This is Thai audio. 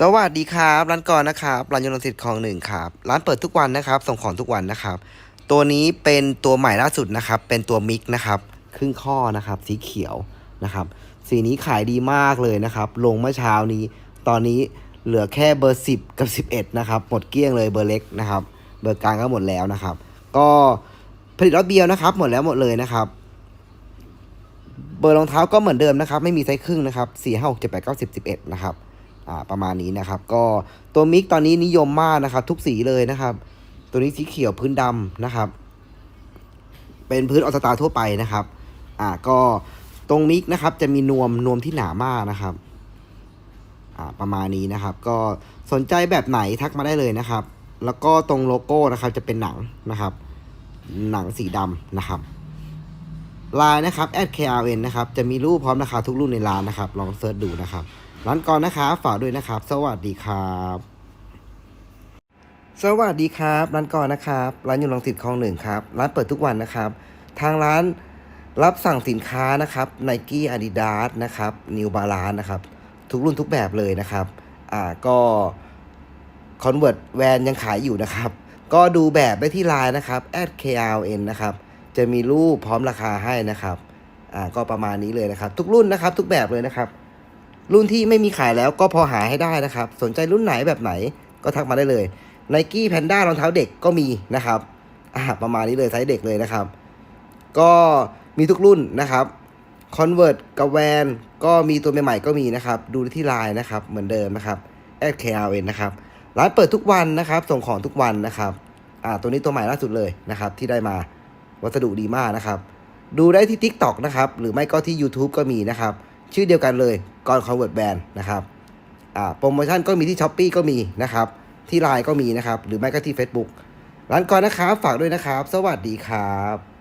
สวัสดีครับ ร้านก่อนนะครับร้านยนต์สิทธิ์ของหนึ่งครับ ร้านเปิดทุกวันนะครับ ส่งของทุกวันนะครับ ตัวนี้เป็นตัวใหม่ล่าสุดนะครับ เป็นตัวมิกนะครับ ครึ่งข้อนะครับ สีเขียวนะครับ สีนี้ขายดีมากเลยนะครับ ลงเมื่อเช้านี้ ตอนนี้เหลือแค่เบอร์ 10 กับ 11 นะครับ หมดเกลี้ยงเลยเบอร์เล็กนะครับ เบอร์กลางก็หมดแล้วนะครับ ก็ผลิตรถเบียวนะครับ หมดแล้วหมดเลยนะครับ เบอร์รองเท้าก็เหมือนเดิมนะครับ ไม่มีไซส์ครึ่งนะครับ 4 5 6 7 8 9 10 11 นะครับ ประมาณนี้นะครับ ก็ตัวมิกตอนนี้นิยมมากนะครับ ทุกสีเลยนะครับ ตัวนี้สีเขียวพื้นดำนะครับ เป็นพื้นออสตาทั่วไปนะครับอ่าก็ตรงมิกนะครับ จะมีนวมนวมที่หนามากนะครับอ่าประมาณนี้นะครับ ก็สนใจแบบไหนทักมาได้เลยนะครับ แล้วก็ตรงโลโก้นะครับ จะเป็นหนังนะครับ หนังสีดำนะครับลายนะครับ @krn นะครับ จะมีรูปพร้อมราคาทุกรุ่นในร้านนะครับ ลองเสิร์ชดูนะครับ ร้านก่อนนะครับ ฝากด้วยนะครับ สวัสดีครับ สวัสดีครับ ร้านก่อนนะครับ ร้านอยู่ลังสิตคลองหนึ่งครับ ร้านเปิดทุกวันนะครับ ทางร้านรับสั่งสินค้านะครับไนกี้อาดิดาสนะครับนิวบาลานนะครับ ทุกรุ่นทุกแบบเลยนะครับ อ่าก็คอนเวิร์ตแวนยังขายอยู่นะครับ ก็ดูแบบได้ที่ไลน์นะครับ @krn นะครับ จะมีรูปพร้อมราคาให้นะครับ อ่าก็ประมาณนี้เลยนะครับ ทุกรุ่นนะครับ ทุกแบบเลยนะครับ รุ่นที่ไม่มีขายแล้วก็พอหาให้ได้นะครับ สนใจรุ่นไหนแบบไหนก็ทักมาได้เลย n i กี้แพนด้ารองเท้าเด็กก็มีนะครับอ่าประมาณนี้เลยไซส์เด็กเลยนะครับ ก็มีทุกรุ่นนะครับ Convert กับแวนก็มีตัวใหม่ๆก็มีนะครับ ดูที่ไลน์นะครับ เหมือนเดิมนะครับ @krn นะครับ ร้านเปิดทุกวันนะครับ ส่งของทุกวันนะครับอ่าตัวนี้ตัวใหม่ล่าสุดเลยนะครับ ที่ได้มาวัสดุดีมากนะครับ ดูได้ที่ TikTok นะครับ หรือไม่ก็ที่ YouTube ก็มีนะครับ ชื่อเดียวกันเลย ก่อน Convert Band นะครับอ่าโปรโมชั่นก็มีที่ช้อป e e ก็มีนะครับ ที่ไลน์ก็มีนะครับ หรือไม่ก็ที่ Facebook ร้านก่อนนะครับ ฝากด้วยนะครับ สวัสดีครับ